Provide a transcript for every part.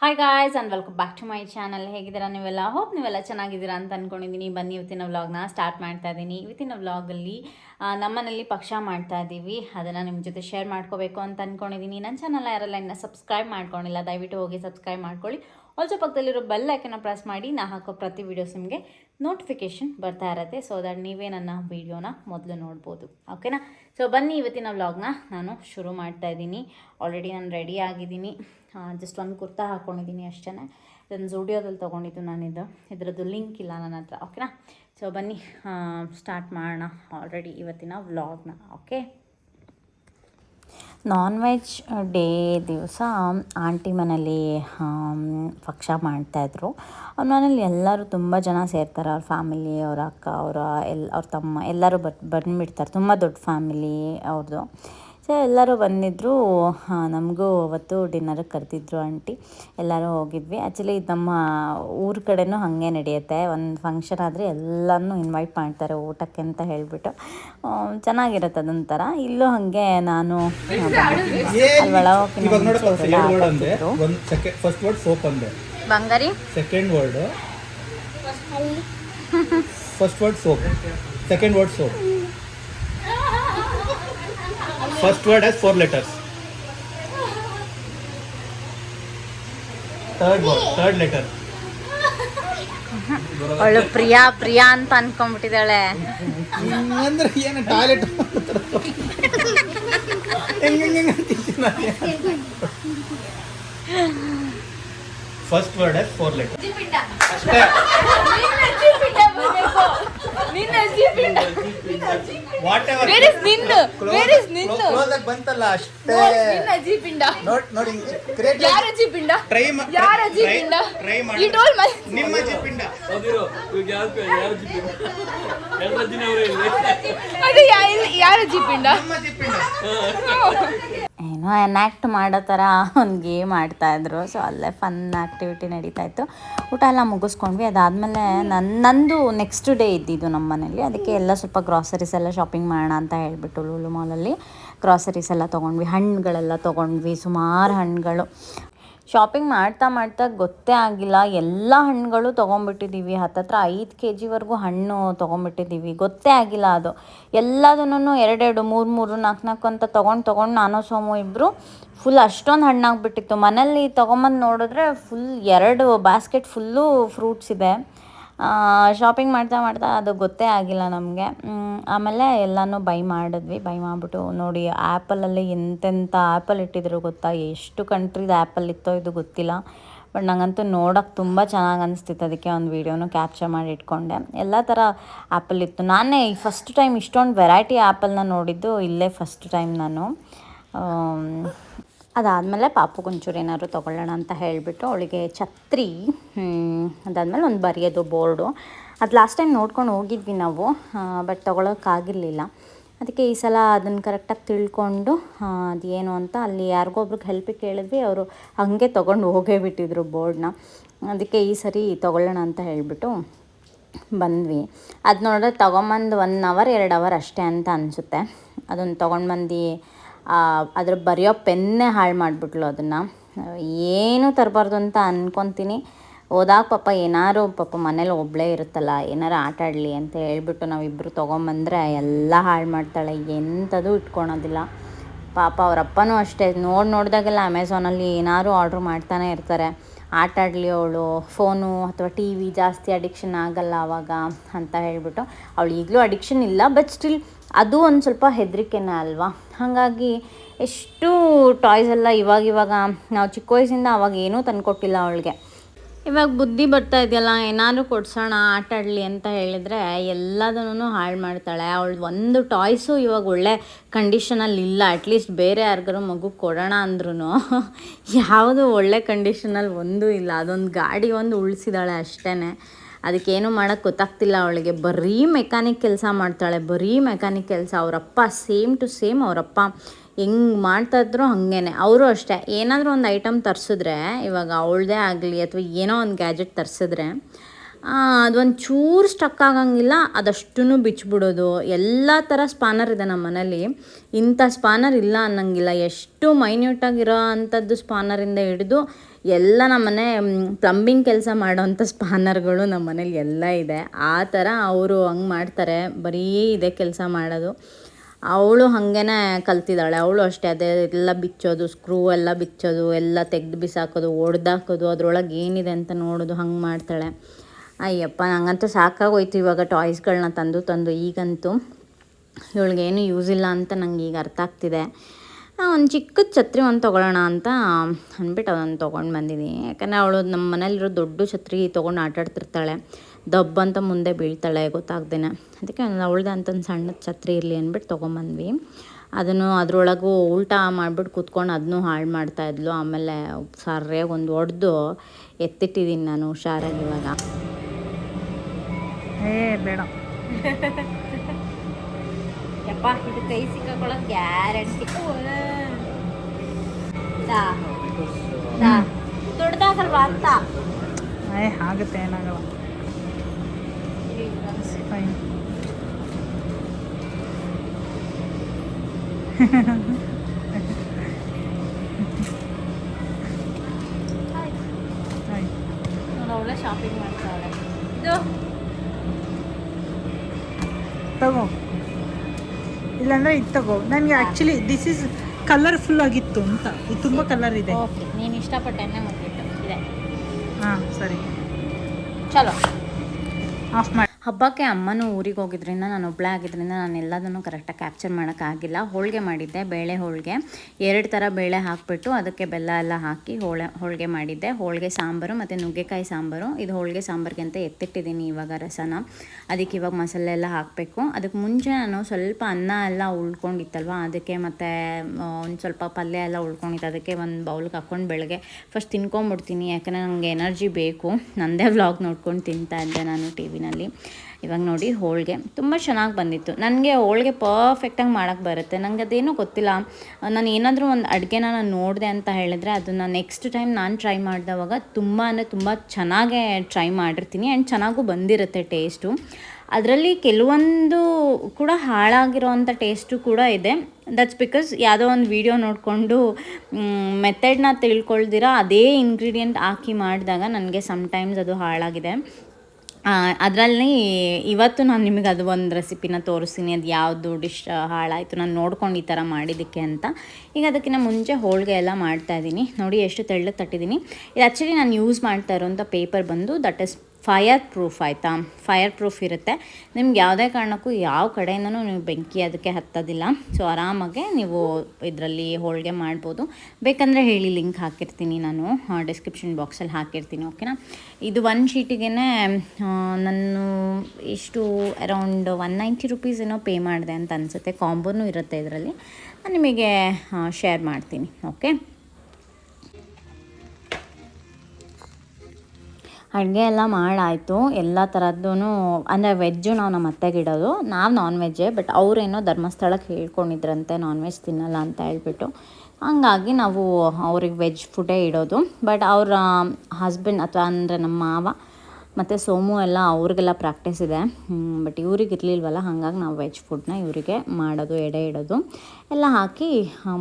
Hi guys and welcome back to my channel ಹೇಗಿದ್ದೀರಾ ನೀವೆಲ್ಲ? Hope ನೀವೆಲ್ಲ ಚೆನ್ನಾಗಿದ್ದೀರಾ ಅಂತ ಅಂದ್ಕೊಂಡಿದ್ದೀನಿ ಬನ್ನಿ, ಇವತ್ತಿನ ವ್ಲಾಗ್ನ ಸ್ಟಾರ್ಟ್ ಮಾಡ್ತಾ ಇದ್ದೀನಿ ಇವತ್ತಿನ ವ್ಲಾಗಲ್ಲಿ ನಮ್ಮನೇಲಿ ಪಕ್ಷ ಮಾಡ್ತಾ ಇದ್ದೀವಿ ಅದನ್ನು ನಿಮ್ಮ ಜೊತೆ ಶೇರ್ ಮಾಡ್ಕೋಬೇಕು ಅಂತ ಅಂದ್ಕೊಂಡಿದ್ದೀನಿ ನನ್ನ ಚಾನಲ್ ಯಾರೆಲ್ಲ ಇನ್ನೂ ಸಬ್ಸ್ಕ್ರೈಬ್ ಮಾಡ್ಕೊಂಡಿಲ್ಲ, ದಯವಿಟ್ಟು ಹೋಗಿ ಸಬ್ಸ್ಕ್ರೈಬ್ ಮಾಡ್ಕೊಳ್ಳಿ. ಆಲ್ಸೋ ಪಕ್ಕದಲ್ಲಿರೋ ಬೆಲ್ ಐಕನ್ನ ಪ್ರೆಸ್ ಮಾಡಿ, ನಾ ಹಾಕೋ ಪ್ರತಿ ವೀಡಿಯೋಸ್ ನಿಮಗೆ ನೋಟಿಫಿಕೇಷನ್ ಬರ್ತಾ ಇರುತ್ತೆ. ಸೊ ದಟ್ ನೀವೇ ನನ್ನ ವೀಡಿಯೋನ ಮೊದಲು ನೋಡ್ಬೋದು. ಓಕೆನಾ ಸೊ ಬನ್ನಿ ಇವತ್ತಿನ ವ್ಲಾಗ್ನ ನಾನು ಶುರು ಮಾಡ್ತಾ ಇದ್ದೀನಿ. ಆಲ್ರೆಡಿ ನಾನು ರೆಡಿ ಆಗಿದ್ದೀನಿ. ಜಸ್ಟ್ ಒಂದು ಕುರ್ತಾ ಹಾಕ್ಕೊಂಡಿದ್ದೀನಿ ಅಷ್ಟೇ ಇದನ್ನು ಜೂಡಿಯೋದಲ್ಲಿ ತೊಗೊಂಡಿದ್ದು ನಾನಿದ್ದು ಇದರದ್ದು ಲಿಂಕ್ ಇಲ್ಲ ನನ್ನ ಹತ್ರ. ಓಕೆನಾ ಸೊ ಬನ್ನಿ ಸ್ಟಾರ್ಟ್ ಮಾಡೋಣ ಆಲ್ರೆಡಿ ಇವತ್ತಿನ ವ್ಲಾಗ್ನ ಓಕೆ ನಾನ್ ವೆಜ್ ಡೇ, ದಿವಸ ಆಂಟಿ ಮನೇಲಿ ಪಕ್ಷ ಮಾಡ್ತಾಯಿದ್ರು ಅವ್ರ ಮನೇಲಿ ಎಲ್ಲರೂ ತುಂಬ ಜನ ಸೇರ್ತಾರೆ. ಅವ್ರ ಫ್ಯಾಮಿಲಿ, ಅವ್ರ ಅಕ್ಕ, ಅವರ ಎಲ್ಲ ಅವ್ರ ತಮ್ಮ ಎಲ್ಲರೂ ಬಟ್, ಬಂದುಬಿಡ್ತಾರೆ. ತುಂಬ ದೊಡ್ಡ ಫ್ಯಾಮಿಲಿ ಅವ್ರದ್ದು ಸೊ ಎಲ್ಲರೂ ಬಂದಿದ್ದರು ನಮಗೂ ಅವತ್ತು ಡಿನ್ನರ್ ಕರೆದಿದ್ರು ಆಂಟಿ ಎಲ್ಲರೂ ಹೋಗಿದ್ವಿ. ಆ್ಯಕ್ಚುಲಿ ನಮ್ಮ ಊರ ಕಡೆನೂ ಹಾಗೆ ನಡೆಯುತ್ತೆ. ಒಂದು ಫಂಕ್ಷನ್ ಆದರೆ ಎಲ್ಲನೂ ಇನ್ವೈಟ್ ಮಾಡ್ತಾರೆ ಊಟಕ್ಕೆ ಅಂತ ಹೇಳಿಬಿಟ್ಟು. ಚೆನ್ನಾಗಿರುತ್ತೆ ಅದೊಂಥರ ಇಲ್ಲೂ ಹಾಗೆ ನಾನು ಸೆಕೆಂಡ್ ಫಸ್ಟ್ ವರ್ಡ್ ಸೋಪ್ ಅಂದೆ. ಬಂಗಾರಿ? Second word first word soap second word soap first word has four letters third word third letter ಅವಳು ಪ್ರಿಯಾ ಪ್ರಿಯಾ ಅಂತ ಅನ್ಕೊಂಡ್ಬಿಟ್ಟಿದ್ದಾಳೆ. ಅಂದ್ರೆ ಏನು toilet? First word has four letter ಅಷ್ಟೇ ವಾಟ್ ಎವರ್? ಕ್ಲೋಸ್ ಆಗಿ ಬಂತಲ್ಲ ಅಷ್ಟೇ. ನಿನ್ನ ನೋಡಿ ಕ್ರಿಯೇಟ್ ಯಾರ ಅಜ್ಜಿ ಪಿಂಡ ಟ್ರೈ ಯಾರ ಟ್ರೈ ಮಾಡಿ. ನಿಮ್ಮ ಅದಿರೋ ಯಾರು ಯಾರು ಜಿಪ್ಪಿ ಎಲ್ಲ ದಿನವರೇ ಇಲ್ಲಿ ಅದೇ ಯಾರ ನಿಮ್ಮ ಎನ್ಯಾಕ್ಟ್ ಮಾಡೋ ಥರ ಒಂದು ಗೇಮ್ ಆಡ್ತಾಯಿದ್ರು ಸೊ ಅಲ್ಲೇ ಫನ್ ಆ್ಯಕ್ಟಿವಿಟಿ ನಡೀತಾ ಇತ್ತು. ಊಟ ಎಲ್ಲ ಮುಗಿಸ್ಕೊಂಡ್ವಿ. ಅದಾದಮೇಲೆ ನನ್ನ ನಂದು ನೆಕ್ಸ್ಟ್ ಡೇ ಇದ್ದಿದ್ದು ನಮ್ಮ ಮನೇಲಿ. ಅದಕ್ಕೆ ಎಲ್ಲ ಸ್ವಲ್ಪ ಗ್ರಾಸರೀಸ್ ಎಲ್ಲ ಶಾಪಿಂಗ್ ಮಾಡೋಣ ಅಂತ ಹೇಳಿಬಿಟ್ಟು ಲೂಲು ಮಾಲಲ್ಲಿ ಗ್ರಾಸರೀಸ್ ಎಲ್ಲ ತೊಗೊಂಡ್ವಿ. ಹಣ್ಣುಗಳೆಲ್ಲ ತೊಗೊಂಡ್ವಿ. ಸುಮಾರು ಹಣ್ಣುಗಳು. ಶಾಪಿಂಗ್ ಮಾಡ್ತಾ ಮಾಡ್ತಾ ಗೊತ್ತೇ ಆಗಿಲ್ಲ. ಎಲ್ಲ ಹಣ್ಣುಗಳು ತೊಗೊಂಬಿಟ್ಟಿದ್ದೀವಿ ಹತ್ತತ್ರ ಐದು ಕೆ ಜಿವರೆಗೂ ಹಣ್ಣು ತೊಗೊಂಬಿಟ್ಟಿದ್ದೀವಿ ಗೊತ್ತೇ ಆಗಿಲ್ಲ ಅದು. ಎಲ್ಲದನ್ನು ಎರಡೆರಡು, ಮೂರು ಮೂರು, ನಾಲ್ಕು ನಾಲ್ಕು ಅಂತ ತೊಗೊಂಡು ತೊಗೊಂಡು ನಾನು, ಸೋಮು ಇಬ್ಬರು ಫುಲ್ ಅಷ್ಟೊಂದು ಹಣ್ಣಾಗ್ಬಿಟ್ಟಿತ್ತು. ಮನೇಲಿ ತೊಗೊಂಬಂದು ನೋಡಿದ್ರೆ ಫುಲ್ ಎರಡು ಬಾಸ್ಕೆಟ್ ಫುಲ್ಲು ಫ್ರೂಟ್ಸ್ ಇದೆ. ಶಾಪಿಂಗ್ ಮಾಡ್ತಾ ಮಾಡ್ತಾ ಅದು ಗೊತ್ತೇ ಆಗಿಲ್ಲ ನಮಗೆ. ಆಮೇಲೆ ಎಲ್ಲನೂ ಬೈ ಮಾಡಿದ್ವಿ. ಬೈ ಮಾಡಿಬಿಟ್ಟು ನೋಡಿ ಆ್ಯಪಲಲ್ಲಿ ಎಂತೆಂಥ ಆ್ಯಪಲ್ ಇಟ್ಟಿದ್ರು ಗೊತ್ತಾ? ಎಷ್ಟು ಕಂಟ್ರಿದು ಆ್ಯಪಲ್ ಇತ್ತೋ ಇದು ಗೊತ್ತಿಲ್ಲ. ಬಟ್ ನನಗಂತೂ ನೋಡೋಕೆ ತುಂಬ ಚೆನ್ನಾಗಿ ಅನಿಸ್ತಿತ್ತು ಅದಕ್ಕೆ ಒಂದು ವೀಡಿಯೋನು ಕ್ಯಾಪ್ಚರ್ ಮಾಡಿ ಇಟ್ಕೊಂಡೆ. ಎಲ್ಲ ಥರ ಆ್ಯಪಲ್ ಇತ್ತು. ನಾನೇ ಫಸ್ಟ್ ಟೈಮ್ ಇಷ್ಟೊಂದು ವೆರೈಟಿ ಆ್ಯಪಲ್ನ ನೋಡಿದ್ದು ಇಲ್ಲೇ ಫಸ್ಟ್ ಟೈಮ್ ನಾನು. ಅದಾದಮೇಲೆ ಪಾಪುಗೆ ಒಂಚೂರು ಏನಾದ್ರು ತೊಗೊಳ್ಳೋಣ ಅಂತ ಹೇಳಿಬಿಟ್ಟು ಅವಳಿಗೆ ಛತ್ರಿ ಅದಾದಮೇಲೆ ಒಂದು ಬರೆಯೋದು, ಬೋರ್ಡು. ಅದು ಲಾಸ್ಟ್ ಟೈಮ್ ನೋಡ್ಕೊಂಡು ಹೋಗಿದ್ವಿ ನಾವು ಬಟ್ ತೊಗೊಳೋಕ್ಕಾಗಿರಲಿಲ್ಲ. ಅದಕ್ಕೆ ಈ ಸಲ ಅದನ್ನು ಕರೆಕ್ಟಾಗಿ ತಿಳ್ಕೊಂಡು ಅದೇನು ಅಂತ ಅಲ್ಲಿ ಯಾರಿಗೋ ಒಬ್ರಿಗೆ ಹೆಲ್ಪಿಗೆ ಕೇಳಿದ್ವಿ, ಅವರು ಹಾಗೆ ತೊಗೊಂಡು ಹೋಗೇ ಬಿಟ್ಟಿದ್ರು ಬೋರ್ಡ್ನ. ಅದಕ್ಕೆ ಈ ಸರಿ ತೊಗೊಳ್ಳೋಣ ಅಂತ ಹೇಳಿಬಿಟ್ಟು ಬಂದ್ವಿ. ಅದು ನೋಡಿದ್ರೆ ತೊಗೊಂಬಂದು ಒನ್ ಅವರ್ ಎರಡು ಅವರ್ ಅಷ್ಟೇ ಅಂತ ಅನಿಸುತ್ತೆ. ಅದನ್ನು ತೊಗೊಂಡು ಬಂದು ಅದ್ರ ಬರೆಯೋ ಪೆನ್ನೇ ಹಾಳು ಮಾಡಿಬಿಟ್ಲು ಅದನ್ನು. ಏನೂ ತರಬಾರ್ದು ಅಂತ ಅಂದ್ಕೊತೀನಿ ಹೋದಾಗ ಪಾಪ ಏನಾರು ಪಾಪ ಮನೇಲಿ ಒಬ್ಬಳೇ ಇರುತ್ತಲ್ಲ, ಏನಾರು ಆಟ ಆಡಲಿ ಅಂತ ಹೇಳ್ಬಿಟ್ಟು ನಾವಿಬ್ಬರು ತೊಗೊಂಬಂದರೆ ಎಲ್ಲ ಹಾಳು ಮಾಡ್ತಾಳೆ ಎಂಥದ್ದು ಇಟ್ಕೊಳೋದಿಲ್ಲ. ಪಾಪ ಅವರಪ್ಪನೂ ಅಷ್ಟೇ, ನೋಡಿ ನೋಡಿದಾಗೆಲ್ಲ ಅಮೆಝಾನಲ್ಲಿ ಏನಾದ್ರು ಆರ್ಡ್ರ್ ಮಾಡ್ತಾನೆ ಇರ್ತಾರೆ. ಆಟ ಆಡಲಿ ಅವಳು, ಫೋನು ಅಥವಾ ಟಿ ವಿ ಜಾಸ್ತಿ ಅಡಿಕ್ಷನ್ ಆಗಲ್ಲ ಆವಾಗ ಅಂತ ಹೇಳಿಬಿಟ್ಟು. ಅವಳು ಈಗಲೂ ಅಡಿಕ್ಷನ್ ಇಲ್ಲ, ಬಟ್ ಸ್ಟಿಲ್ ಅದು ಒಂದು ಸ್ವಲ್ಪ ಹೆದರಿಕೆನೇ ಅಲ್ವಾ? ಹಾಗಾಗಿ ಎಷ್ಟು ಟಾಯ್ಸ್ ಎಲ್ಲ ಇವಾಗ ಇವಾಗ ನಾವು ಚಿಕ್ಕ ವಯಸ್ಸಿಂದ ಅವಾಗ ಏನೂ ತಂದುಕೊಟ್ಟಿಲ್ಲ ಅವಳಿಗೆ. ಇವಾಗ ಬುದ್ಧಿ ಬರ್ತಾ ಇದೆಯಲ್ಲ, ಏನಾದರೂ ಕೊಡ್ಸೋಣ, ಆಟ ಆಡಲಿ ಅಂತ ಹೇಳಿದರೆ ಎಲ್ಲದನ್ನು ಹಾಳು ಮಾಡ್ತಾಳೆ. ಅವಳು ಒಂದು ಟಾಯ್ಸು ಇವಾಗ ಒಳ್ಳೆ ಕಂಡೀಷನಲ್ಲಿ ಇಲ್ಲ. ಅಟ್ಲೀಸ್ಟ್ ಬೇರೆ ಯಾರಿಗಾರು ಮಗು ಕೊಡೋಣ ಅಂದ್ರೂ ಯಾವುದು ಒಳ್ಳೆ ಕಂಡೀಷನಲ್ಲಿ ಒಂದೂ ಇಲ್ಲ. ಅದೊಂದು ಗಾಡಿ ಒಂದು ಉಳಿಸಿದಾಳೆ ಅಷ್ಟೇ ಅದಕ್ಕೇನು ಮಾಡೋಕ್ಕೆ ಗೊತ್ತಾಗ್ತಿಲ್ಲ ಅವಳಿಗೆ. ಬರೀ ಮೆಕ್ಯಾನಿಕ್ ಕೆಲಸ ಮಾಡ್ತಾಳೆ, ಬರೀ ಮೆಕ್ಯಾನಿಕ್ ಕೆಲಸ. ಅವರಪ್ಪ ಸೇಮ್ ಟು ಸೇಮ್ ಅವರಪ್ಪ. ಹೆಂಗೆ ಮಾಡ್ತಾಯಿದ್ರು ಹಾಗೇನೆ. ಅವರು ಅಷ್ಟೇ. ಏನಾದರೂ ಒಂದು ಐಟಮ್ ತರಿಸಿದ್ರೆ, ಇವಾಗ ಅವಳದೇ ಆಗಲಿ ಅಥವಾ ಏನೋ ಒಂದು ಗ್ಯಾಜೆಟ್ ತರಿಸಿದ್ರೆ ಅದೊಂದು ಚೂರು ಸ್ಟಕ್ ಆಗಂಗಿಲ್ಲ. ಅದಷ್ಟೂ ಬಿಚ್ಚಿಬಿಡೋದು ಎಲ್ಲ ಥರ ಸ್ಪಾನರ್ ಇದೆ ನಮ್ಮ ಮನೇಲಿ. ಇಂಥ ಸ್ಪಾನರ್ ಇಲ್ಲ ಅನ್ನಂಗಿಲ್ಲ. ಎಷ್ಟು ಮೈನ್ಯೂಟಾಗಿರೋ ಅಂಥದ್ದು ಸ್ಪಾನರಿಂದ ಹಿಡಿದು ಎಲ್ಲ ನಮ್ಮನೆ ಪ್ಲಂಬಿಂಗ್ ಕೆಲಸ ಮಾಡೋವಂಥ ಸ್ಪಾನರ್ಗಳು ನಮ್ಮ ಮನೇಲಿ ಎಲ್ಲ ಇದೆ. ಆ ಥರ ಅವರು ಹಂಗೆ ಮಾಡ್ತಾರೆ. ಬರೀ ಇದೇ ಕೆಲಸ ಮಾಡೋದು. ಅವಳು ಹಾಗೇನೆ ಕಲ್ತಿದ್ದಾಳೆ. ಅವಳು ಅಷ್ಟೇ, ಅದೇ ಎಲ್ಲ ಬಿಚ್ಚೋದು ಸ್ಕ್ರೂ ಎಲ್ಲ ಬಿಚ್ಚೋದು, ಎಲ್ಲ ತೆಗೆದು ಬಿಸಾಕೋದು, ಒಡೆದಾಕೋದು, ಅದರೊಳಗೆ ಏನಿದೆ ಅಂತ ನೋಡೋದು, ಹಂಗೆ ಮಾಡ್ತಾಳೆ. ಅಯ್ಯಪ್ಪ, ನಂಗಂತೂ ಸಾಕಾಗೋಯ್ತು ಇವಾಗ ಟಾಯ್ಸ್ಗಳನ್ನ ತಂದು ತಂದು ಈಗಂತೂ. ಇವಳಿಗೇನು ಯೂಸ್ ಇಲ್ಲ ಅಂತ ನಂಗೆ ಈಗ ಅರ್ಥ ಆಗ್ತಿದೆ. ಒಂದು ಚಿಕ್ಕ ಛತ್ರಿ ಒಂದು ತೊಗೊಳ್ಳೋಣ ಅಂತ ಅಂದ್ಬಿಟ್ಟು ಅದನ್ನು ತೊಗೊಂಡು ಬಂದಿದ್ದೀನಿ ಯಾಕಂದರೆ ಅವಳು ನಮ್ಮ ಮನೇಲಿರೋ ದೊಡ್ಡ ಛತ್ರಿ ತೊಗೊಂಡು ಆಟಾಡ್ತಿರ್ತಾಳೆ ದಬ್ಬ ಅಂತ ಮುಂದೆ ಬೀಳ್ತಾಳೆ, ಗೊತ್ತಾಗ್ದೇನೆ. ಅದಕ್ಕೆ ಅವಳ್ದೆ ಅಂತ ಒಂದು ಸಣ್ಣ ಛತ್ರಿ ಇರಲಿ ಅಂದ್ಬಿಟ್ಟು ತೊಗೊಂಬಂದ್ವಿ ಅದನ್ನು ಅದರೊಳಗೂ ಉಲ್ಟಾ ಮಾಡಿಬಿಟ್ಟು ಕೂತ್ಕೊಂಡು ಅದನ್ನೂ ಹಾಳು ಮಾಡ್ತಾಯಿದ್ಲು ಆಮೇಲೆ ಸರಿಯಾಗಿ ಒಂದು ಒಡೆದು ಎತ್ತಿಟ್ಟಿದ್ದೀನಿ ನಾನು, ಹುಷಾರಾಗಿ ಇವಾಗ. ಏ, ಬೇಡ. ಯಪ್ಪ ಇದು ಕೈ ಸಿಕ್ಕಾಕೊಳ್ಳೋದು ಗ್ಯಾರಂಟಿ ದೊಡ್ಡದಾಗಲ್ವಾ ಅಂತ. ಏ ಆಗುತ್ತೆ ಏನಾಗಲ್ಲ. ಫೈನ್ ಅವಳೆ ಶಾಪಿಂಗ್ ಮಾಡ್ತಾಳೆ. ಇದು. ತಗೋ. ಇಲ್ಲಾಂದ್ರೆ ಇದು ತಗೋ. ನನಗೆ ಆ್ಯಕ್ಚುಲಿ ದಿಸ್ ಇಸ್ ಕಲರ್ಫುಲ್ ಆಗಿತ್ತು ಅಂತ. ಇದು ತುಂಬಾ ಕಲರ್ ಇದೆ. ಓಕೆ ನೀನು ಇದೆ. ಹಾಂ ಸರಿ. ಚಲೋ. ಆಫ್ ಮಾಡಿ. ಹಬ್ಬಕ್ಕೆ ಅಮ್ಮನೂ ಊರಿಗೆ ಹೋಗಿದ್ದರಿಂದ ನಾನು ಒಬ್ಬಳೇ ಆಗಿದ್ದರಿಂದ ನಾನು ಎಲ್ಲದನ್ನು ಕರೆಕ್ಟಾಗಿ ಕ್ಯಾಪ್ಚರ್ ಮಾಡೋಕ್ಕಾಗಿಲ್ಲ ಹೋಳಿಗೆ ಮಾಡಿದ್ದೆ, ಬೇಳೆ ಹೋಳಿಗೆ. ಎರಡು ಥರ ಬೇಳೆ ಹಾಕಿಬಿಟ್ಟು ಅದಕ್ಕೆ ಬೆಲ್ಲ ಎಲ್ಲ ಹಾಕಿ ಹೋಳೆ, ಹೋಳಿಗೆ ಮಾಡಿದ್ದೆ. ಹೋಳಿಗೆ ಸಾಂಬಾರು ಮತ್ತು ನುಗ್ಗೆಕಾಯಿ ಸಾಂಬಾರು. ಇದು ಹೋಳಿಗೆ ಸಾಂಬಾರಿಗೆ ಅಂತ ಎತ್ತಿಟ್ಟಿದ್ದೀನಿ ಇವಾಗ ರಸನ. ಅದಕ್ಕೆ ಇವಾಗ ಮಸಾಲೆ ಎಲ್ಲ ಹಾಕಬೇಕು. ಅದಕ್ಕೆ ಮುಂಚೆ ನಾನು ಸ್ವಲ್ಪ ಅನ್ನ ಎಲ್ಲ ಉಳ್ಕೊಂಡಿತ್ತಲ್ವ, ಅದಕ್ಕೆ ಮತ್ತು ಒಂದು ಸ್ವಲ್ಪ ಪಲ್ಯ ಎಲ್ಲ ಉಳ್ಕೊಂಡಿತ್ತು. ಅದಕ್ಕೆ ಒಂದು ಬೌಲ್ಗೆ ಹಾಕ್ಕೊಂಡು ಬೆಳಗ್ಗೆ ಫಸ್ಟ್ ತಿನ್ಕೊಂಬಿಡ್ತೀನಿ. ಯಾಕಂದರೆ ನನಗೆ ಎನರ್ಜಿ ಬೇಕು. ನನ್ನದೇ ವ್ಲಾಗ್ ನೋಡ್ಕೊಂಡು ತಿಂತಾ ಇದ್ದೆ ನಾನು ಟಿ ವಿನಲ್ಲಿ ಇವಾಗ ನೋಡಿ ಹೋಳಿಗೆ. ತುಂಬ ಚೆನ್ನಾಗಿ ಬಂದಿತ್ತು. ನನಗೆ ಹೋಳಿಗೆ ಪರ್ಫೆಕ್ಟಾಗಿ ಮಾಡೋಕ್ಕೆ ಬರುತ್ತೆ. ನನಗೆ ಅದೇನೂ ಗೊತ್ತಿಲ್ಲ. ನಾನು ಏನಾದರೂ ಒಂದು ಅಡುಗೆನ ನಾನು ನೋಡಿದೆ ಅಂತ ಹೇಳಿದ್ರೆ ಅದನ್ನು ನೆಕ್ಸ್ಟ್ ಟೈಮ್ ನಾನು ಟ್ರೈ ಮಾಡಿದವಾಗ ತುಂಬ ಅಂದರೆ ತುಂಬ ಚೆನ್ನಾಗೇ ಟ್ರೈ ಮಾಡಿರ್ತೀನಿ ಆ್ಯಂಡ್ ಚೆನ್ನಾಗೂ ಬಂದಿರುತ್ತೆ ಟೇಸ್ಟು ಅದರಲ್ಲಿ ಕೆಲವೊಂದು ಕೂಡ ಹಾಳಾಗಿರೋವಂಥ ಟೇಸ್ಟು ಕೂಡ ಇದೆ. ದಟ್ಸ್ ಬಿಕಾಸ್ ಯಾವುದೋ ಒಂದು ವಿಡಿಯೋ ನೋಡಿಕೊಂಡು ಮೆಥಡ್ನ ತಿಳ್ಕೊಳ್ದಿರ, ಅದೇ ಇಂಗ್ರೀಡಿಯೆಂಟ್ ಹಾಕಿ ಮಾಡಿದಾಗ ನನಗೆ ಸಮ್ಟೈಮ್ಸ್ ಅದು ಹಾಳಾಗಿದೆ. ಅದರಲ್ಲಿ ಇವತ್ತು ನಾನು ನಿಮಗೆ ಅದು ಒಂದು ರೆಸಿಪಿನ ತೋರಿಸ್ತೀನಿ, ಅದು ಯಾವುದು ಡಿಶ್ ಹಾಳಾಯಿತು, ನಾನು ನೋಡ್ಕೊಂಡು ಈ ಥರ ಮಾಡಿದ್ದಕ್ಕೆ ಅಂತ. ಈಗ ಅದಕ್ಕಿಂತ ಮುಂಚೆ ಹೋಳಿಗೆ ಎಲ್ಲ ಮಾಡ್ತಾಯಿದ್ದೀನಿ ನೋಡಿ, ಎಷ್ಟು ತೆಳ್ಳಗೆ ತಟ್ಟಿದ್ದೀನಿ. ಇದು ಆ್ಯಕ್ಚುಲಿ ನಾನು ಯೂಸ್ ಮಾಡ್ತಾ ಇರೋಂಥ ಪೇಪರ್ ಬಂದು ದಟ್ ಇಸ್ ಫಯರ್ ಪ್ರೂಫ್ ಆಯಿತಾ? ಫೈರ್ ಪ್ರೂಫ್ ಇರುತ್ತೆ. ನಿಮ್ಗೆ ಯಾವುದೇ ಕಾರಣಕ್ಕೂ ಯಾವ ಕಡೆಯಿಂದನೂ ನೀವು ಬೆಂಕಿ ಅದಕ್ಕೆ ಹತ್ತೋದಿಲ್ಲ. ಸೊ ಆರಾಮಾಗೆ ನೀವು ಇದರಲ್ಲಿ ಹೋಳಿಗೆ ಮಾಡ್ಬೋದು. ಬೇಕಂದರೆ ಹೇಳಿ ಲಿಂಕ್ ಹಾಕಿರ್ತೀನಿ ನಾನು. ಡಿಸ್ಕ್ರಿಪ್ಷನ್ ಬಾಕ್ಸಲ್ಲಿ ಹಾಕಿರ್ತೀನಿ ಓಕೆನಾ ಇದು ಒನ್ ಶೀಟಿಗೆ ನಾನು ಇಷ್ಟು ಅರೌಂಡ್ ಒನ್ ನೈಂಟಿ ರುಪೀಸ್ ಏನೋ ಪೇ ಮಾಡಿದೆ ಅಂತ ಅನಿಸುತ್ತೆ. ಕಾಂಬೋನು ಇರುತ್ತೆ ಇದರಲ್ಲಿ. ನಿಮಗೆ ಶೇರ್ ಮಾಡ್ತೀನಿ ಓಕೆ ಅಡುಗೆ ಎಲ್ಲ ಮಾಡಾಯಿತು. ಎಲ್ಲ ಥರದ್ದೂ ಅಂದರೆ ವೆಜ್ಜು ನಾವು ನಮ್ಮ ಅತ್ತೆಗೆ ಇಡೋದು. ನಾವು ನಾನ್ ವೆಜ್ಜೇ ಬಟ್ ಅವರೇನೋ ಧರ್ಮಸ್ಥಳಕ್ಕೆ ಹೇಳ್ಕೊಂಡಿದ್ರಂತೆ ನಾನ್ ವೆಜ್ ತಿನ್ನಲ್ಲ ಅಂತ ಹೇಳ್ಬಿಟ್ಟು. ಹಂಗಾಗಿ ನಾವು ಅವ್ರಿಗೆ ವೆಜ್ ಫುಡ್ಡೇ ಇಡೋದು. ಬಟ್ ಅವ್ರ ಹಸ್ಬೆಂಡ್ ಅಥವಾ ಅಂದರೆ ನಮ್ಮ ಮಾವ ಮತ್ತು ಸೋಮು ಎಲ್ಲ ಅವ್ರಿಗೆಲ್ಲ ಪ್ರಾಕ್ಟೀಸ್ ಇದೆ. ಬಟ್ ಇವ್ರಿಗೆ ಇರಲಿಲ್ವಲ್ಲ, ಹಾಗಾಗಿ ನಾವು ವೆಜ್ ಫುಡ್ನ ಇವರಿಗೆ ಮಾಡೋದು, ಎಡೆ ಇಡೋದು. ಎಲ್ಲ ಹಾಕಿ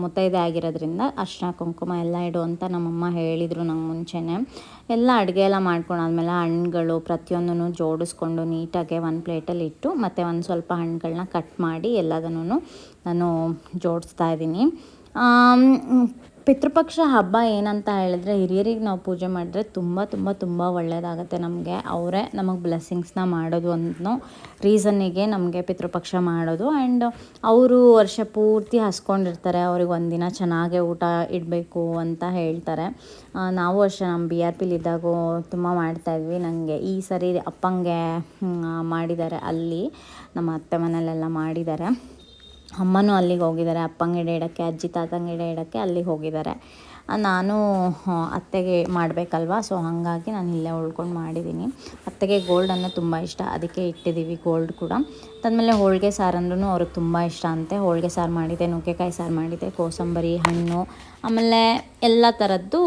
ಮುತ್ತೈದೆ ಆಗಿರೋದ್ರಿಂದ ಅರ್ಶಿನ ಕುಂಕುಮ ಎಲ್ಲ ಇಡು ಅಂತ ನಮ್ಮಮ್ಮ ಹೇಳಿದರು ನಂಗೆ ಮುಂಚೆನೇ. ಎಲ್ಲ ಅಡುಗೆ ಎಲ್ಲ ಮಾಡ್ಕೊಂಡಾದ್ಮೇಲೆ ಹಣ್ಣುಗಳು ಪ್ರತಿಯೊಂದನ್ನು ಜೋಡಿಸ್ಕೊಂಡು ನೀಟಾಗಿ ಒಂದು ಪ್ಲೇಟಲ್ಲಿ ಇಟ್ಟು ಮತ್ತು ಒಂದು ಸ್ವಲ್ಪ ಹಣ್ಣುಗಳನ್ನ ಕಟ್ ಮಾಡಿ ಎಲ್ಲದನ್ನು ನಾನು ಜೋಡಿಸ್ತಾ ಇದ್ದೀನಿ. ಪಿತೃಪಕ್ಷ ಹಬ್ಬ ಏನಂತ ಹೇಳಿದ್ರೆ ಹಿರಿಯರಿಗೆ ನಾವು ಪೂಜೆ ಮಾಡಿದ್ರೆ ತುಂಬ ತುಂಬ ತುಂಬ ಒಳ್ಳೆಯದಾಗತ್ತೆ ನಮಗೆ. ಅವರೇ ನಮಗೆ ಬ್ಲೆಸ್ಸಿಂಗ್ಸ್ನ ಮಾಡೋದು ಅನ್ನೋ ರೀಸನ್ನಿಗೆ ನಮಗೆ ಪಿತೃಪಕ್ಷ ಮಾಡೋದು. ಆ್ಯಂಡ್ ಅವರು ವರ್ಷ ಪೂರ್ತಿ ಹಸ್ಕೊಂಡಿರ್ತಾರೆ, ಅವ್ರಿಗೆ ಒಂದಿನ ಚೆನ್ನಾಗೇ ಊಟ ಇಡಬೇಕು ಅಂತ ಹೇಳ್ತಾರೆ. ನಾವು ಅಷ್ಟೇ ನಮ್ಮ ಬಿ ಆರ್ ಪಿಲಿದ್ದಾಗೂ ತುಂಬ ಮಾಡ್ತಾಯಿದ್ವಿ ನನಗೆ ಈ ಸರಿ ಅಪ್ಪಂಗೆ ಮಾಡಿದ್ದಾರೆ ಅಲ್ಲಿ. ನಮ್ಮ ಅತ್ತೆ ಮನೆಯಲ್ಲೆಲ್ಲ ಮಾಡಿದ್ದಾರೆ. ಅಮ್ಮನೂ ಅಲ್ಲಿಗೆ ಹೋಗಿದ್ದಾರೆ, ಅಪ್ಪಂಗೆ ಎಡೆ ಇಡೋಕ್ಕೆ, ಅಜ್ಜಿ ತಾತಂಗೆ ಎಡೆ ಇಡೋಕ್ಕೆ ಅಲ್ಲಿಗೆ ಹೋಗಿದ್ದಾರೆ. ನಾನು ಅತ್ತೆಗೆ ಮಾಡಬೇಕಲ್ವಾ? ಸೊ ಹಾಗಾಗಿ ನಾನು ಇಲ್ಲೇ ಉಳ್ಕೊಂಡು ಮಾಡಿದ್ದೀನಿ. ಅತ್ತೆಗೆ ಗೋಲ್ಡ್ ಅಂದರೆ ತುಂಬ ಇಷ್ಟ. ಅದಕ್ಕೆ ಇಟ್ಟಿದ್ದೀವಿ ಗೋಲ್ಡ್ ಕೂಡ. ಅದಾದಮೇಲೆ ಹೋಳಿಗೆ ಸಾರು ಅಂದ್ರೂ ಅವ್ರಿಗೆ ತುಂಬ ಇಷ್ಟ ಅಂತೆ. ಹೋಳಿಗೆ ಸಾರು ಮಾಡಿದೆ ನುಗ್ಗೆಕಾಯಿ ಸಾರು ಮಾಡಿದೆ ಕೋಸಂಬರಿ, ಹಣ್ಣು, ಆಮೇಲೆ ಎಲ್ಲ ಥರದ್ದು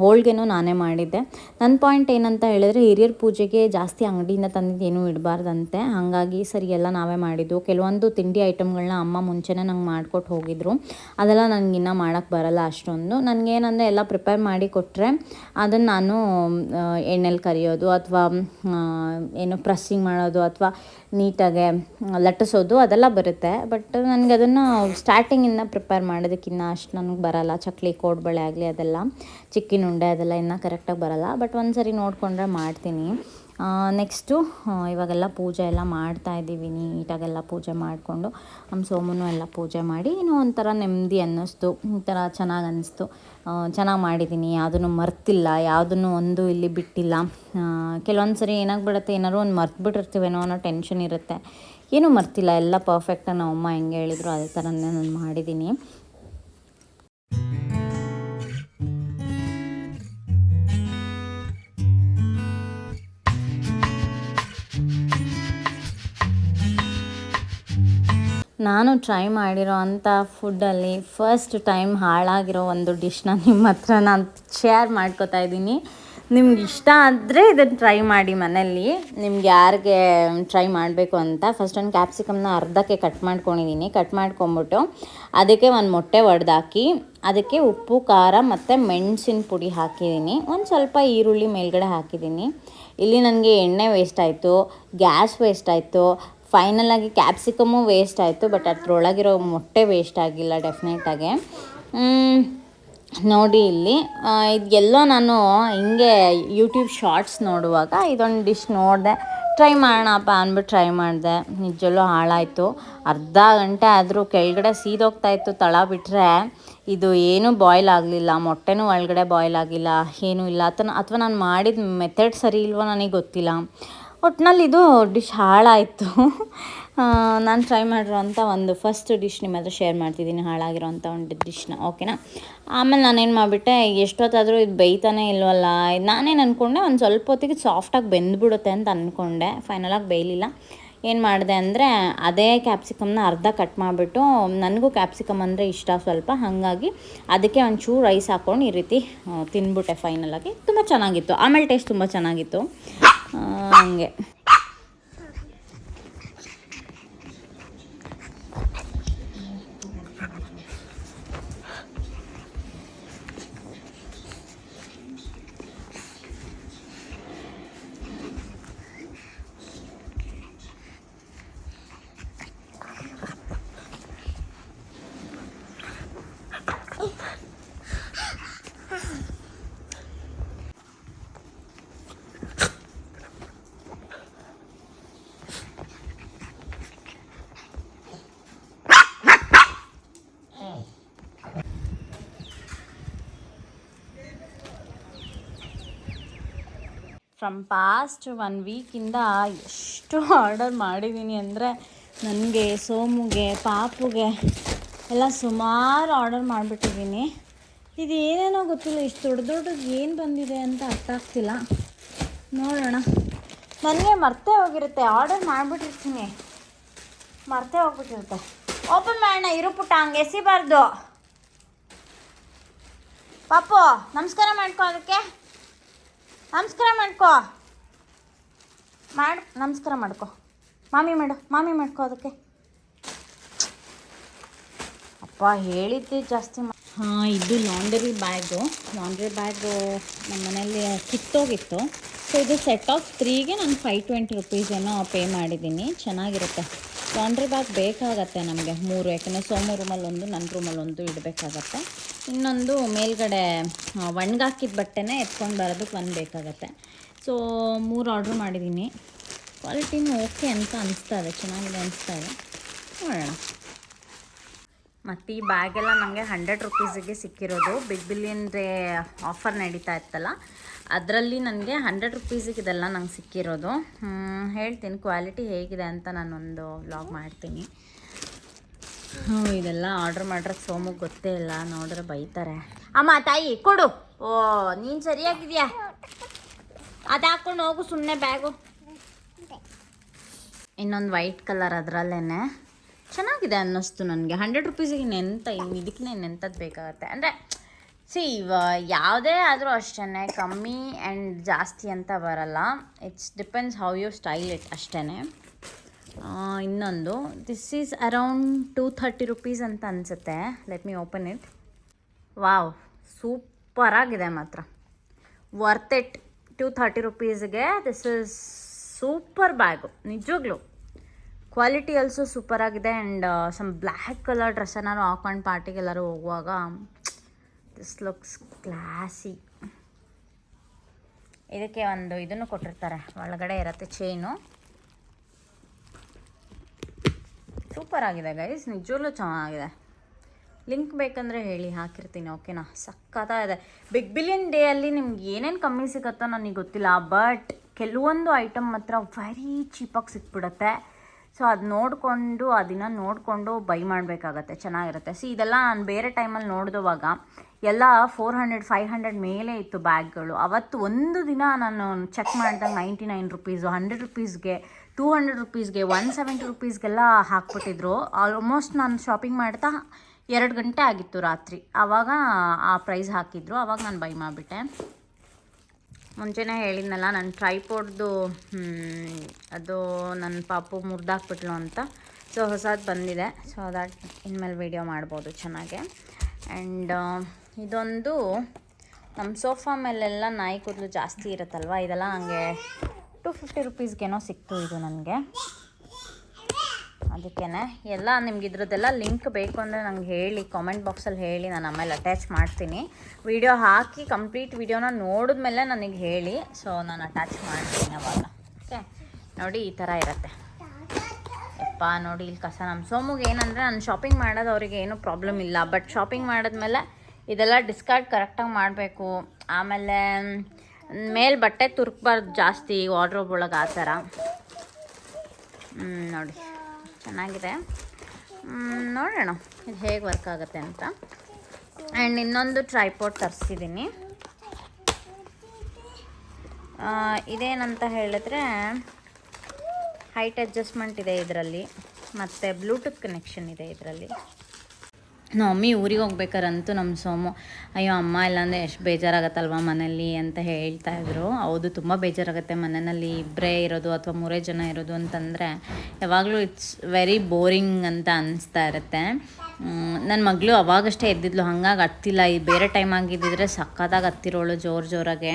ಹೋಳಿಗೆನೂ ನಾನೇ ಮಾಡಿದ್ದೆ. ನನ್ನ ಪಾಯಿಂಟ್ ಏನಂತ ಹೇಳಿದ್ರೆ, ಹಿರಿಯರ ಪೂಜೆಗೆ ಜಾಸ್ತಿ ಅಂಗಡಿಯಿಂದ ತಂದಿದ್ದು ಏನೂ ಇಡಬಾರ್ದಂತೆ. ಹಾಗಾಗಿ ಸರಿ ಎಲ್ಲ ನಾವೇ ಮಾಡಿದ್ದು. ಕೆಲವೊಂದು ತಿಂಡಿ ಐಟಮ್ಗಳನ್ನ ಅಮ್ಮ ಮುಂಚೆನೇ ನಂಗೆ ಮಾಡಿಕೊಟ್ಟು ಹೋಗಿದ್ರು. ಅದೆಲ್ಲ ನನಗಿನ್ನ ಮಾಡೋಕ್ಕೆ ಬರಲ್ಲ ಅಷ್ಟೊಂದು. ನನಗೇನಂದರೆ ಎಲ್ಲ ಪ್ರಿಪೇರ್ ಮಾಡಿ ಕೊಟ್ಟರೆ ಅದನ್ನು ನಾನು ಎಣ್ಣೆಲಿ ಕರಿಯೋದು ಅಥವಾ ಏನು ಪ್ರೆಸ್ಸಿಂಗ್ ಮಾಡೋದು ಅಥವಾ ನೀಟಾಗೆ ಲಟ್ಟಿಸೋದು ಅದೆಲ್ಲ ಬರುತ್ತೆ. ಬಟ್ ನನಗೆ ಅದನ್ನು ಸ್ಟಾರ್ಟಿಂಗಿಂದ ಪ್ರಿಪೇರ್ ಮಾಡೋದಕ್ಕಿನ್ನ ಅಷ್ಟು ನನಗೆ ಬರಲ್ಲ. ಚಕ್ಲಿ, ಕೋಡ್ಬಳೆ ಆಗಲಿ ಅದೆಲ್ಲ, ಚಿಕ್ಕಿನ ಉಂಡೆ ಅದೆಲ್ಲ ಇನ್ನೂ ಕರೆಕ್ಟಾಗಿ ಬರಲ್ಲ. ಬಟ್ ಒಂದು ಸರಿ ನೋಡಿಕೊಂಡ್ರೆ ಮಾಡ್ತೀನಿ. ನೆಕ್ಸ್ಟು ಇವಾಗೆಲ್ಲ ಪೂಜೆ ಎಲ್ಲ ಮಾಡ್ತಾ ಇದ್ದೀವಿ, ನೀಟಾಗೆಲ್ಲ ಪೂಜೆ ಮಾಡಿಕೊಂಡು, ನಮ್ಮ ಸೋಮನು ಎಲ್ಲ ಪೂಜೆ ಮಾಡಿ, ಏನೋ ಒಂಥರ ನೆಮ್ಮದಿ ಅನ್ನಿಸ್ತು, ಒಂಥರ ಚೆನ್ನಾಗಿ ಅನ್ನಿಸ್ತು. ಚೆನ್ನಾಗಿ ಮಾಡಿದ್ದೀನಿ, ಯಾವುದನ್ನು ಮರ್ತಿಲ್ಲ, ಯಾವುದನ್ನು ಒಂದು ಇಲ್ಲಿ ಬಿಟ್ಟಿಲ್ಲ. ಕೆಲವೊಂದು ಸರಿ ಏನಾಗ್ಬಿಡುತ್ತೆ, ಏನಾದ್ರು ಒಂದು ಮರ್ತು ಬಿಟ್ಟಿರ್ತೀವೇನೋ ಅನ್ನೋ ಟೆನ್ಷನ್ ಇರುತ್ತೆ. ಏನೂ ಮರ್ತಿಲ್ಲ, ಎಲ್ಲ ಪರ್ಫೆಕ್ಟಾಗಿ ನಮ್ಮ ಅಮ್ಮ ಹೆಂಗೆ ಹೇಳಿದ್ರು, ಅದೇ ಥರನೇ ನಾನು ಮಾಡಿದ್ದೀನಿ. ನಾನು ಟ್ರೈ ಮಾಡಿರೋ ಅಂಥ ಫುಡ್ಡಲ್ಲಿ ಫಸ್ಟ್ ಟೈಮ್ ಹಾಳಾಗಿರೋ ಒಂದು ಡಿಶ್ನ ನಿಮ್ಮ ಹತ್ರ ನಾನು ಶೇರ್ ಮಾಡ್ಕೋತಾ ಇದ್ದೀನಿ. ನಿಮ್ಗೆ ಇಷ್ಟ ಆದರೆ ಇದನ್ನು ಟ್ರೈ ಮಾಡಿ ಮನೇಲಿ ನಿಮ್ಗೆ ಯಾರಿಗೆ ಟ್ರೈ ಮಾಡಬೇಕು ಅಂತ ಫಸ್ಟ್ ಒಂದು ಕ್ಯಾಪ್ಸಿಕಮ್ನ ಅರ್ಧಕ್ಕೆ ಕಟ್ ಮಾಡ್ಕೊಂಡಿದ್ದೀನಿ ಕಟ್ ಮಾಡ್ಕೊಂಬಿಟ್ಟು ಅದಕ್ಕೆ ಒಂದು ಮೊಟ್ಟೆ ಒಡೆದಾಕಿ, ಅದಕ್ಕೆ ಉಪ್ಪು, ಖಾರ ಮತ್ತು ಮೆಣಸಿನ ಪುಡಿ ಹಾಕಿದ್ದೀನಿ ಒಂದು ಸ್ವಲ್ಪ ಈರುಳ್ಳಿ ಮೇಲ್ಗಡೆ ಹಾಕಿದ್ದೀನಿ ಇಲ್ಲಿ ನನಗೆ ಎಣ್ಣೆ ವೇಸ್ಟ್ ಆಯಿತು ಗ್ಯಾಸ್ ವೇಸ್ಟ್ ಆಯಿತು ಫೈನಲ್ ಆಗಿ ಕ್ಯಾಪ್ಸಿಕಮು ವೇಸ್ಟ್ ಆಯಿತು ಬಟ್ ಅದರೊಳಗಿರೋ ಮೊಟ್ಟೆ ವೇಸ್ಟ್ ಆಗಿಲ್ಲ ಡೆಫಿನೆಟಾಗಿ ನೋಡಿ ಇಲ್ಲಿ. ಇದು ನಾನು ಹಿಂಗೆ ಯೂಟ್ಯೂಬ್ ಶಾರ್ಟ್ಸ್ ನೋಡುವಾಗ ಇದೊಂದು ಡಿಶ್ ನೋಡಿದೆ. ಟ್ರೈ ಮಾಡೋಣಪ್ಪ ಅಂದ್ಬಿಟ್ಟು ಟ್ರೈ ಮಾಡಿದೆ. ನಿಜಲ್ಲೂ ಹಾಳಾಯಿತು. ಅರ್ಧ ಗಂಟೆ ಆದರೂ ಕೆಳಗಡೆ ಸೀದೋಗ್ತಾ ಇತ್ತು ತಳ ಬಿಟ್ಟರೆ ಇದು ಏನೂ ಬಾಯ್ಲ್ ಆಗಲಿಲ್ಲ. ಮೊಟ್ಟೆನೂ ಒಳಗಡೆ ಬಾಯ್ಲ್ ಆಗಿಲ್ಲ, ಏನೂ ಇಲ್ಲ. ಅಥವಾ ಅಥವಾ ನಾನು ಮಾಡಿದ ಮೆಥಡ್ ಸರಿ ಇಲ್ವೋ ನನಗೆ ಗೊತ್ತಿಲ್ಲ. ಒಟ್ನಲ್ಲಿ ಇದು ಡಿಶ್ ಹಾಳಾಯಿತು. ನಾನು ಟ್ರೈ ಮಾಡಿರೋಂಥ ಒಂದು ಫಸ್ಟ್ ಡಿಶ್ ನಿಮ್ಮ ಹತ್ರ ಶೇರ್ ಮಾಡ್ತಿದ್ದೀನಿ ಹಾಳಾಗಿರೋಂಥ ಒಂದು ಡಿಶ್ನ ಓಕೆನಾ ಆಮೇಲೆ ನಾನೇನು ಮಾಡಿಬಿಟ್ಟೆ, ಎಷ್ಟೊತ್ತಾದರೂ ಇದು ಬೇಯ್ತಾನೆ ಇಲ್ವಲ್ಲ ನಾನೇನು ಅಂದ್ಕೊಂಡೆ ಒಂದು ಸ್ವಲ್ಪ ಹೊತ್ತಿಗೆ ಸಾಫ್ಟಾಗಿ ಬೆಂದ್ಬಿಡುತ್ತೆ ಅಂತ ಅಂದ್ಕೊಂಡೆ ಫೈನಲಾಗಿ ಬೇಯಲಿಲ್ಲ. ಏನು ಮಾಡಿದೆ ಅಂದರೆ, ಅದೇ ಕ್ಯಾಪ್ಸಿಕಮ್ನ ಅರ್ಧ ಕಟ್ ಮಾಡಿಬಿಟ್ಟು, ನನಗೂ ಕ್ಯಾಪ್ಸಿಕಮ್ ಅಂದರೆ ಇಷ್ಟ ಸ್ವಲ್ಪ, ಹಾಗಾಗಿ ಅದಕ್ಕೆ ಒಂಚೂರು ರೈಸ್ ಹಾಕ್ಕೊಂಡು ಈ ರೀತಿ ತಿಂದ್ಬಿಟ್ಟೆ ಫೈನಲಾಗಿ ತುಂಬ ಚೆನ್ನಾಗಿತ್ತು. ಆಮೇಲೆ ಟೇಸ್ಟ್ ತುಂಬ ಚೆನ್ನಾಗಿತ್ತು. ಹಂಗೆ ಫ್ರಮ್ ಪಾಸ್ಟ್ ಒನ್ ವೀಕಿಂದ ಎಷ್ಟು ಆರ್ಡರ್ ಮಾಡಿದ್ದೀನಿ ಅಂದರೆ ನನಗೆ, ಸೋಮುಗೆ, ಪಾಪುಗೆ ಎಲ್ಲ ಸುಮಾರು ಆರ್ಡರ್ ಮಾಡಿಬಿಟ್ಟಿದ್ದೀನಿ. ಇದು ಏನೇನೋ ಗೊತ್ತಿಲ್ಲ, ಇಷ್ಟು ದೊಡ್ಡ ದೊಡ್ಡದು ಏನು ಬಂದಿದೆ ಅಂತ ಅರ್ಥ ಆಗ್ತಿಲ್ಲ. ನೋಡೋಣ. ನನಗೆ ಮರ್ತೇ ಹೋಗಿರುತ್ತೆ ಆರ್ಡರ್ ಮಾಡಿಬಿಟ್ಟಿರ್ತೀನಿ. ಮರ್ತೇ ಹೋಗ್ಬಿಟ್ಟಿರುತ್ತೆ. ಓಪನ್ ಮಾಡೋಣ, ಇರು ಪುಟ್ಟ, ಹಂಗೆ ಎಸಿಬಾರ್ದು. ಪಾಪು, ನಮಸ್ಕಾರ ಮಾಡ್ಕೋ ಅದಕ್ಕೆ. ನಮಸ್ಕಾರ ಮಾಡ್ಕೋ. ಮಾಡು, ನಮಸ್ಕಾರ ಮಾಡ್ಕೋ. ಮಾಮಿ ಮಾಡು, ಮಾಮಿ ಮಾಡ್ಕೋ ಅದಕ್ಕೆ. ಅಪ್ಪ ಹೇಳಿದ್ದೆ ಜಾಸ್ತಿ ಹಾಂ, ಇದು ಲಾಂಡ್ರಿ ಬ್ಯಾಗು ಲಾಂಡ್ರಿ ಬ್ಯಾಗು ನಮ್ಮ ಮನೇಲಿ ಕಿತ್ತೋಗಿತ್ತು. ಸೊ ಇದು ಸೆಟ್ ಆಫ್ ತ್ರೀಗೆ ನಾನು ಫೈವ್ ಟ್ವೆಂಟಿ ರುಪೀಸ್ ಏನೋ ಪೇ ಮಾಡಿದ್ದೀನಿ. ಚೆನ್ನಾಗಿರುತ್ತೆ. ಲಾಂಡ್ರಿ ಬ್ಯಾಗ್ ಬೇಕಾಗತ್ತೆ ನಮಗೆ ಮೂರು, ಯಾಕೆಂದರೆ ಸೋಮು ರೂಮಲ್ಲಿ ಒಂದು, ನನ್ನ ರೂಮಲ್ಲಿ ಒಂದು ಇಡಬೇಕಾಗತ್ತೆ. ಇನ್ನೊಂದು ಮೇಲ್ಗಡೆ ಒಣ್ಗಾಕಿದ ಬಟ್ಟೆನೇ ಎತ್ಕೊಂಡು ಬರೋದಕ್ಕೆ ಒಂದು ಬೇಕಾಗತ್ತೆ. ಸೊ ಮೂರು ಆರ್ಡ್ರ್ ಮಾಡಿದ್ದೀನಿ ಕ್ವಾಲಿಟಿನೂ ಓಕೆ ಅಂತ ಅನಿಸ್ತಾ ಇದೆ, ಚೆನ್ನಾಗಿದೆ ಅನಿಸ್ತಾ ಇದೆ. ನೋಡೋಣ. ಮತ್ತು ಈ ಬ್ಯಾಗೆಲ್ಲ ನನಗೆ ಹಂಡ್ರೆಡ್ ರುಪೀಸಿಗೆ ಸಿಕ್ಕಿರೋದು. ಬಿಗ್ ಬಿಲಿಯನ್ ಡೇ ಆಫರ್ ನಡೀತಾ ಇತ್ತಲ್ಲ ಅದರಲ್ಲಿ ನನಗೆ ಹಂಡ್ರೆಡ್ ರುಪೀಸಿಗೆ ಇದೆಲ್ಲ ನಂಗೆ ಸಿಕ್ಕಿರೋದು. ಹೇಳ್ತೀನಿ ಕ್ವಾಲಿಟಿ ಹೇಗಿದೆ ಅಂತ ನಾನೊಂದು ವ್ಲಾಗ್ ಮಾಡ್ತೀನಿ. ಹ್ಞೂ ಇದೆಲ್ಲ ಆರ್ಡ್ರ್ ಮಾಡ್ರೆ ಸೋಮು ಗೊತ್ತೇ ಇಲ್ಲ ನೋಡಿದ್ರೆ ಬೈತಾರೆ. ಅಮ್ಮ ತಾಯಿ ಕೊಡು. ಓ ನೀನು ಸರಿಯಾಗಿದೆಯಾ? ಅದು ಹಾಕ್ಕೊಂಡು ಹೋಗು ಸುಮ್ಮನೆ ಬ್ಯಾಗು ಇನ್ನೊಂದು ವೈಟ್ ಕಲರ್ ಅದರಲ್ಲೇ ಚೆನ್ನಾಗಿದೆ ಅನ್ನಿಸ್ತು ನನಗೆ. ಹಂಡ್ರೆಡ್ ರುಪೀಸಿಗೆ ನೆಂತ ಇನ್ನು ಇದಕ್ಕೆ ನೆಂತದ್ದು ಬೇಕಾಗತ್ತೆ. ಅಂದರೆ ಸಿ ಇವ ಯಾವುದೇ ಆದರೂ ಅಷ್ಟೇ ಕಮ್ಮಿ ಆ್ಯಂಡ್ ಜಾಸ್ತಿ ಅಂತ ಬರಲ್ಲ. It's depends how you style it ಅಷ್ಟೇ ಇನ್ನೊಂದು this is around two thirty rupees ಅಂತ ಅನಿಸುತ್ತೆ. Let me open it wow ಸೂಪರಾಗಿದೆ ಮಾತ್ರ. ವರ್ತ್ ಇಟ್ ಟೂ ಥರ್ಟಿ ರುಪೀಸ್ಗೆ ದಿಸ್ ಇಸ್ ಸೂಪರ್ ಬ್ಯಾಗು ನಿಜವಾಗ್ಲೂ ಕ್ವಾಲಿಟಿ ಆಲ್ಸೋ ಸೂಪರ್ ಆಗಿದೆ and some black colour dress ಏನಾದ್ರು ಹಾಕೊಂಡು ಪಾರ್ಟಿಗೆಲ್ಲರೂ ಹೋಗುವಾಗ ದಿಸ್ ಲುಕ್ಸ್ ಕ್ಲಾಸಿ ಇದಕ್ಕೆ ಒಂದು ಇದನ್ನು ಕೊಟ್ಟಿರ್ತಾರೆ. ಒಳಗಡೆ ಇರುತ್ತೆ ಚೈನು ಸೂಪರ್ ಆಗಿದೆ ಗೈಸ್ ನಿಜವಾಗ್ಲೂ ಚೆನ್ನಾಗಿದೆ. ಲಿಂಕ್ ಬೇಕಂದರೆ ಹೇಳಿ, ಹಾಕಿರ್ತೀನಿ ಓಕೆನಾ ಸಕ್ಕತ್ತಾಗಿದೆ ಬಿಗ್ ಬಿಲಿಯನ್ ಡೇ ಅಲ್ಲಿ ನಿಮ್ಗೆ ಏನೇನು ಕಮ್ಮಿ ಸಿಗುತ್ತೋ ನನಗೆ ಗೊತ್ತಿಲ್ಲ ಬಟ್ ಕೆಲವೊಂದು ಐಟಮ್ ಮಾತ್ರ ವೆರಿ ಚೀಪಾಗಿ ಸಿಕ್ಬಿಡುತ್ತೆ. ಸೊ ಅದು ನೋಡಿಕೊಂಡು ದಿನ ನೋಡಿಕೊಂಡು ಬೈ ಮಾಡಬೇಕಾಗತ್ತೆ. ಚೆನ್ನಾಗಿರುತ್ತೆ. ಸಿ ಇದೆಲ್ಲ ನಾನು ಬೇರೆ ಟೈಮಲ್ಲಿ ನೋಡಿದವಾಗ ಎಲ್ಲ ಫೋರ್ ಹಂಡ್ರೆಡ್ ಫೈವ್ ಹಂಡ್ರೆಡ್ ಮೇಲೆ ಇತ್ತು ಬ್ಯಾಗ್ಗಳು. ಅವತ್ತು ಒಂದು ದಿನ ನಾನು ಚೆಕ್ ಮಾಡಿದಾಗ ನೈಂಟಿ ನೈನ್ ರುಪೀಸು ಹಂಡ್ರೆಡ್ ರುಪೀಸ್ಗೆ ಟೂ ಹಂಡ್ರೆಡ್ ರುಪೀಸ್ಗೆ ಒನ್ ಸೆವೆಂಟಿ ರುಪೀಸ್ಗೆಲ್ಲ ಹಾಕ್ಬಿಟ್ಟಿದ್ರು. ಆಲ್ಮೋಸ್ಟ್ ನಾನು ಶಾಪಿಂಗ್ ಮಾಡ್ತಾ ಎರಡು ಗಂಟೆ ಆಗಿತ್ತು ರಾತ್ರಿ. ಆವಾಗ ಆ ಪ್ರೈಸ್ ಹಾಕಿದ್ರು. ಆವಾಗ ನಾನು ಬೈ ಮಾಡಿಬಿಟ್ಟೆ. ಮುಂಚೆನೇ ಹೇಳಿದ್ನಲ್ಲ ನನ್ನ ಟ್ರೈಪೋಡ್ದು ಅದು ನನ್ನ ಪಾಪು ಮುರಿದಾಕ್ಬಿಟ್ಲು ಅಂತ. ಸೊ ಹೊಸದು ಬಂದಿದೆ. ಸೊ ದಟ್ ಇನ್ಮೇಲೆ ವೀಡಿಯೋ ಮಾಡ್ಬೋದು ಚೆನ್ನಾಗೆ. ಆ್ಯಂಡ್ ಇದೊಂದು ನಮ್ಮ ಸೋಫಾ ಮೇಲೆಲ್ಲ ನಾಯಿ ಕೂದಲು ಜಾಸ್ತಿ ಇರುತ್ತಲ್ವ? ಇದೆಲ್ಲ ಹಂಗೆ ಟು ಫಿಫ್ಟಿ ರುಪೀಸ್ಗೇನೋ ಸಿಕ್ತು ಇದು ನನಗೆ. ಅದಕ್ಕೇ ಎಲ್ಲ ನಿಮ್ಗೆ ಇದ್ರದ್ದೆಲ್ಲ ಲಿಂಕ್ ಬೇಕು ಅಂದರೆ ನಂಗೆ ಹೇಳಿ ಕಾಮೆಂಟ್ ಬಾಕ್ಸಲ್ಲಿ ಹೇಳಿ, ನಾನು ಆಮೇಲೆ ಅಟ್ಯಾಚ್ ಮಾಡ್ತೀನಿ. ವಿಡಿಯೋ ಹಾಕಿ ಕಂಪ್ಲೀಟ್ ವಿಡಿಯೋನ ನೋಡಿದ್ಮೇಲೆ ನನಗೆ ಹೇಳಿ. ಸೊ ನಾನು ಅಟ್ಯಾಚ್ ಮಾಡ್ತೀನಿ ಅವಾಗ. ಓಕೆ ನೋಡಿ, ಈ ಥರ ಇರುತ್ತೆ. ಯಪ್ಪ, ನೋಡಿ, ಇಲ್ಲಿ ಕಸ ನಮ್ಮ ಸೋಮುಗೆ ಏನಂದರೆ ನಾನು ಶಾಪಿಂಗ್ ಮಾಡೋದು ಅವರಿಗೆ ಏನೂ ಪ್ರಾಬ್ಲಮ್ ಇಲ್ಲ. ಬಟ್ ಶಾಪಿಂಗ್ ಮಾಡಿದ್ಮೇಲೆ ಇದೆಲ್ಲ ಡಿಸ್ಕಾರ್ಡ್ ಕರೆಕ್ಟಾಗಿ ಮಾಡಬೇಕು. ಆಮೇಲೆ, ಮೇಲೆ ಬಟ್ಟೆ ತುರ್ಕ್ಬಾರ್ದು ಜಾಸ್ತಿ ವಾರ್ಡ್ರೋಬ್ ಒಳಗೆ ಆ ಥರ ನೋಡಿ. ಚೆನ್ನಾಗಿದೆ. ನೋಡೋಣ. ಇದು ಹೇಗೆ ವರ್ಕ್ ಆಗುತ್ತೆ ಅಂತ. ಆ್ಯಂಡ್ ಇನ್ನೊಂದು ಟ್ರೈಪೋಟ್ ತರಿಸಿದ್ದೀನಿ. ಇದೇನಂತ ಹೇಳಿದ್ರೆ ಹೈಟ್ ಅಡ್ಜಸ್ಟ್ಮೆಂಟ್ ಇದೆ ಇದರಲ್ಲಿ, ಮತ್ತು ಬ್ಲೂಟೂತ್ ಕನೆಕ್ಷನ್ ಇದೆ ಇದರಲ್ಲಿ. ನಮ್ಮ ಮಮ್ಮಿ ಊರಿಗೆ ಹೋಗ್ಬೇಕಾರಂತೂ ನಮ್ಮ ಸೋಮು, ಅಯ್ಯೋ ಅಮ್ಮ, ಇಲ್ಲಾಂದರೆ ಎಷ್ಟು ಬೇಜಾರಾಗತ್ತಲ್ವ ಮನೇಲಿ ಅಂತ ಹೇಳ್ತಾ ಇದ್ರು. ಹೌದು, ತುಂಬ ಬೇಜಾರಾಗುತ್ತೆ ಮನೆಯಲ್ಲಿ ಇಬ್ಬರೇ ಇರೋದು ಅಥವಾ ಮೂರೇ ಜನ ಇರೋದು ಅಂತಂದರೆ ಯಾವಾಗಲೂ ಇಟ್ಸ್ ವೆರಿ ಬೋರಿಂಗ್ ಅಂತ ಅನಿಸ್ತಾ ಇರುತ್ತೆ. ನನ್ನ ಮಗಳು ಅವಾಗಷ್ಟೇ ಎದ್ದಿದ್ಲು, ಹಂಗಾಗಿ ಹತ್ತಿಲ್ಲ. ಈ ಬೇರೆ ಟೈಮ್ ಆಗಿದ್ದಿದ್ರೆ ಸಕ್ಕತ್ತಾಗಿ ಹತ್ತಿರೋಳು ಜೋರು ಜೋರಾಗೆ.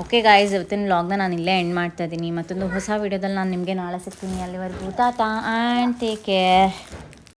ಓಕೆ ಗಾಯ್ಸ್ ಇವತ್ತಿನ ಲಾಗ್ನ ನಾನು ಇಲ್ಲೇ ಎಂಡ್ ಮಾಡ್ತಾ ಇದ್ದೀನಿ ಮತ್ತೊಂದು ಹೊಸ ವೀಡಿಯೋದಲ್ಲಿ ನಾನು ನಿಮಗೆ ನಾಳೆ ಸಿಗ್ತೀನಿ. ಅಲ್ಲಿವರೆಗೂ ತಾತಾ ಆ್ಯಂಡ್ ಟೇಕ್ ಕೇರ್